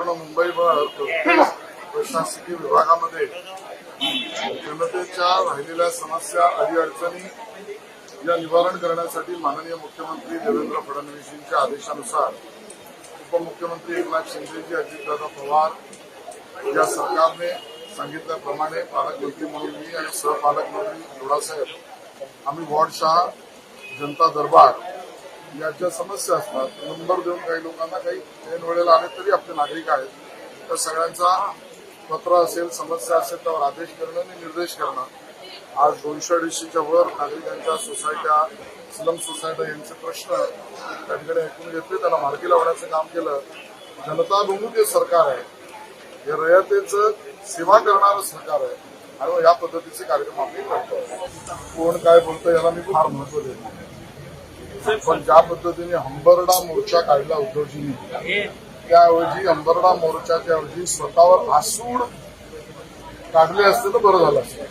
पूर्ण मुंबई प्रशासकीय विभागामध्ये जनतेच्या राहिलेल्या समस्या अडीअडचणी या निवारण करण्यासाठी माननीय मुख्यमंत्री देवेंद्र फडणवीसांच्या आदेशानुसार उपमुख्यमंत्री एकनाथ शिंदेजी अजितदादा पवार या सरकारने सांगितल्याप्रमाणे पालकमंत्री म्हणून मी आणि सहपालकमंत्री जोडासाहेब आम्ही वॉर्डशहा जनता दरबार या ज्या समस्या असतात. नंबर देऊन काही लोकांना काही ऐन वेळेला आले तरी आपले नागरिक आहेत. तर सगळ्यांचा पत्र असेल समस्या असेल त्यावर आदेश करणं आणि निर्देश करणं. आज दोनशे अडीचशेच्या वर नागरिकांच्या सोसायट्या स्लम सोसायट्या यांचे प्रश्न त्यांच्याकडे ऐकून घेतले त्याला मार्गी लावण्याचं काम केलं. जनताभिमुख हे सरकार आहे. हे रयतेचं सेवा करणारं सरकार आहे. आणि मग या पद्धतीचे कार्यक्रम आम्ही करतो. कोण काय बोलतं याला मी फार महत्त्व देतो पण ज्या पद्धतीने हंबरडा मोर्चा काढला उद्धवजींनी त्याऐवजी हंबरडा मोर्चाच्या ऐवजी स्वतःवर आसूड काढले असते तर बरं झालं असतं.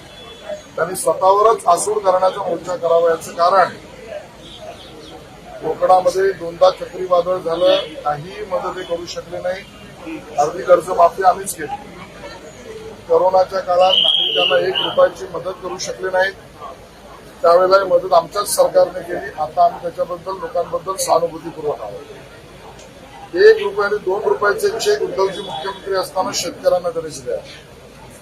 त्यांनी स्वतःवरच आसूड करण्याचा मोर्चा करावा याचं कारण कोकणामध्ये दोनदा चक्रीवादळ झालं काही मदत करू शकले नाही. अर्धी कर्जमाफी आम्हीच केली. करोनाच्या काळात नागरिकांना एक रुपयाची मदत करू शकले नाहीत. त्यावेळेला मदत आमच्याच सरकारने केली. आता आम्ही त्याच्याबद्दल लोकांबद्दल सहानुभूतीपूर्वक आहोत. एक रुपयाने दोन रुपयाचे चेक उद्धवजी मुख्यमंत्री असताना शेतकऱ्यांना तरी दिले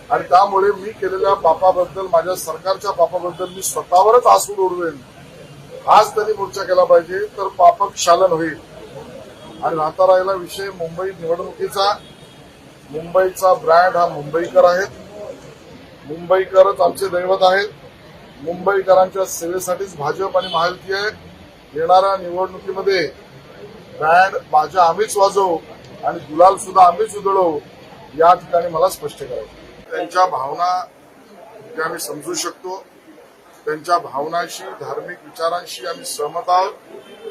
आणि त्यामुळे मी केलेल्या पापाबद्दल माझ्या सरकारच्या पापाबद्दल मी स्वतःवरच आसू उडवेन आज त्यांनी मोर्चा केला पाहिजे तर पापक शालन होईल. आणि राहता राहिला विषय मुंबई निवडणुकीचा. मुंबईचा ब्रँड हा मुंबईकर आहेत. मुंबईकरच आमचे दैवत आहेत. मुंबईकरांच्या सेवेसाठीच भाजप आणि महायुती आहे येणाऱ्या निवडणुकीमध्ये बँड माझ्या आम्हीच वाजवू आणि गुलाल सुद्धा आम्हीच उधळवू या ठिकाणी मला स्पष्ट करायचं त्यांच्या भावना त्या आम्ही समजू शकतो. त्यांच्या भावनांशी धार्मिक विचारांशी आम्ही सहमत आहोत.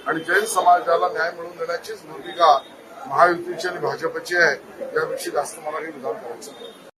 आणि जैन समाजाला न्याय मिळवून देण्याचीच भूमिका महायुतीची आणि भाजपची आहे याविषयी जास्त मला काही विधान करायचं